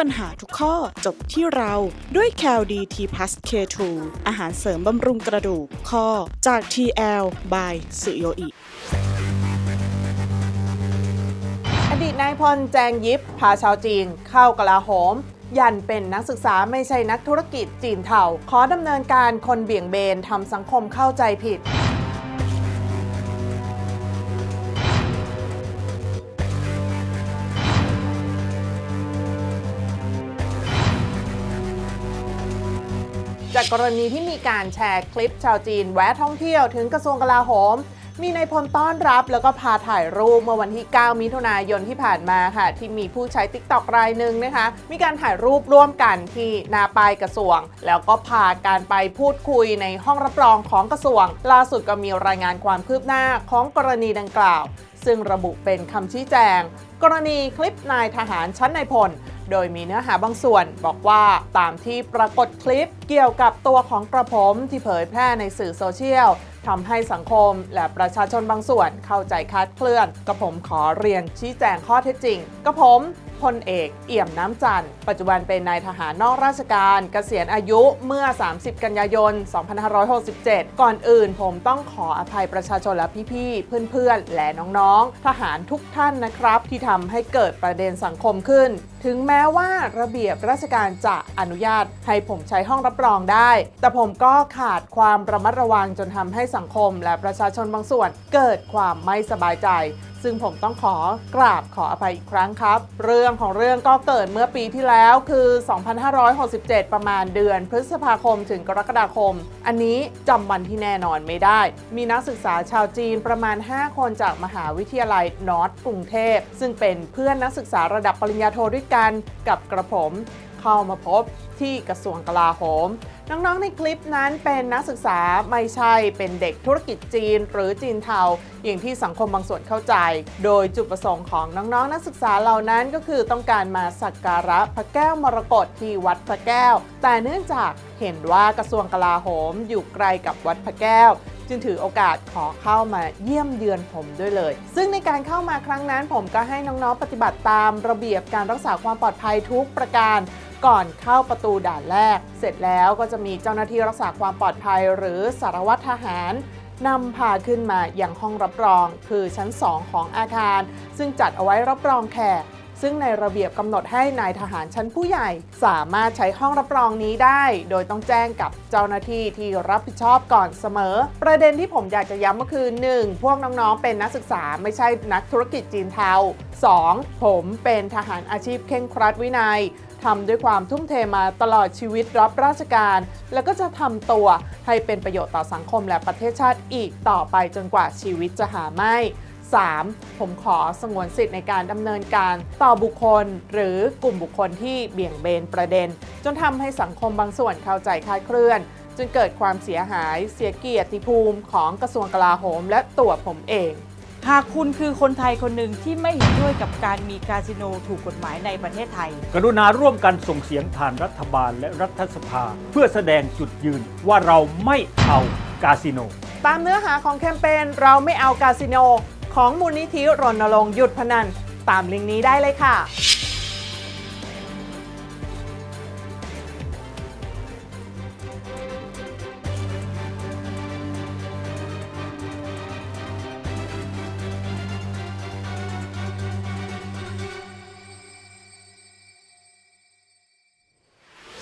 ปัญหาทุกข้อจบที่เราด้วย c a l d t p l u s K2 อาหารเสริมบำรุงกระดูกข้อจาก TL by สุโยอิอดีตนายพลแจงยิปพาชาวจีนเข้ากลาโหม ยันเป็นนักศึกษาไม่ใช่นักธุรกิจจีนเทาขอดำเนินการคนเบี่ยงเบนทำสังคมเข้าใจผิด จากกรณีที่มีการแชร์คลิปชาวจีนแวะท่องเที่ยวถึงกระทรวงกลาโหม มีนายพลต้อนรับแล้วก็พาถ่ายรูปเมื่อวันที่ 9 มิถุนายนที่ผ่านมาค่ะ ที่มีผู้ใช้ t ิ k t o k รายหนึ่งนะคะ มีการถ่ายรูปร่วมกันที่นาปลายกระทรวง แล้วก็พาการไปพูดคุยในห้องรับรองของกระทรวง ล่าสุดก็มีรายงานความคืบหน้าของกรณีดังกล่าวซึ่งระบุเป็นคำชี้แจง กรณีคลิปนายทหารชั้นนายพล โดยมีเนื้อหาบางส่วนบอกว่าตามที่ปรากฏคลิปเกี่ยวกับตัวของกระผมที่เผยแพร่ในสื่อโซเชียลทำให้สังคมและประชาชนบางส่วนเข้าใจคาดเคลื่อนกระผมขอเรียนชี้แจงข้อเท็จจริงกระผมพลเอกเอี่ยมน้ำจันทร์ปัจจุบันเป็นนายทหารนอกราชการเกษียณอายุเมื่อ 30 กันยายน 2567 ก่อนอื่นผมต้องขออภัยประชาชนและพี่ๆ เพื่อนๆ และน้องๆ ทหารทุกท่านนะครับ ที่ทำให้เกิดประเด็นสังคมขึ้น ถึงแม้ว่าระเบียบราชการจะอนุญาตให้ผมใช้ห้องรับรองได้ แต่ผมก็ขาดความระมัดระวังจนทำให้สังคมและประชาชนบางส่วนเกิดความไม่สบายใจ ซึ่งผมต้องขอกราบขออภัยอีกครั้งครับ เรื่องของเรื่องก็เกิดเมื่อปีที่แล้วคือ 2567 ประมาณเดือนพฤษภาคมถึงกรกฎาคม อันนี้จำวันที่แน่นอนไม่ได้ มีนักศึกษาชาวจีนประมาณ 5 คนจากมหาวิทยาลัยนอร์ทกรุงเทพ ซึ่งเป็นเพื่อนนักศึกษาระดับปริญญาโทด้วยกันกับกระผม เข้ามาพบที่กระทรวงกลาโหม น้องๆในคลิปนั้นเป็นนักศึกษาไม่ใช่เป็นเด็กธุรกิจจีน หรือจีนเทาอย่างที่สังคมบางส่วนเข้าใจ โดยจุดประสงค์ของน้องๆ นักศึกษาเหล่านั้นก็คือต้องการมาสักการะพระแก้วมรกตที่วัดพระแก้ว แต่เนื่องจากเห็นว่ากระทรวงกลาโหมอยู่ไกลกับวัดพระแก้ว จึงถือโอกาสขอเข้ามาเยี่ยมเยือนผมด้วยเลย ซึ่งในการเข้ามาครั้งนั้น ผมก็ให้น้องๆปฏิบัติตามระเบียบการรักษาความปลอดภัยทุกประการก่อนเข้าประตูด่านแรก เสร็จแล้วก็จะมีเจ้าหน้าที่รักษาความปลอดภัยหรือสารวัตรทหารนำพาขึ้นมาอย่างห้องรับรอง คือชั้น 2 ของอาคาร ซึ่งจัดเอาไว้รับรองแขก ซึ่งในระเบียบกำหนดให้นายทหารชั้นผู้ใหญ่ สามารถใช้ห้องรับรองนี้ได้ โดยต้องแจ้งกับเจ้าหน้าที่ที่รับผิดชอบก่อนเสมอ ประเด็นที่ผมอยากจะย้ำก็คือ 1. พวกน้องๆ เป็นนักศึกษาไม่ใช่นักธุรกิจจีนเทา 2. ผมเป็นทหารอาชีพเคร่งครัดวินัยทำด้วยความทุ่มเทมาตลอดชีวิตรับราชการ แล้วก็จะทำตัวให้เป็นประโยชน์ต่อสังคมและประเทศชาติอีกต่อไปจนกว่าชีวิตจะหาไม่ 3. ผมขอสงวนสิทธิ์ในการดำเนินการต่อบุคคล หรือกลุ่มบุคคลที่เบี่ยงเบนประเด็น จนทำให้สังคมบางส่วนเข้าใจคลาดเคลื่อนจนเกิดความเสียหายเสียเกียรติภูมิของกระทรวงกลาโหม และตัวผมเอง หากคุณคือคนไทยคนหนึ่งที่ไม่เห็นด้วยกับการมีคาสิโนถูกกฎหมายในประเทศไทย กรุณาร่วมกันส่งเสียงผ่านรัฐบาลและรัฐสภา เพื่อแสดงจุดยืนว่าเราไม่เอากาสิโน ตามเนื้อหาของแคมเปญเราไม่เอาคาสิโน ของมูลนิธิรณรงค์หยุดพนัน ตามลิงก์นี้ได้เลยค่ะ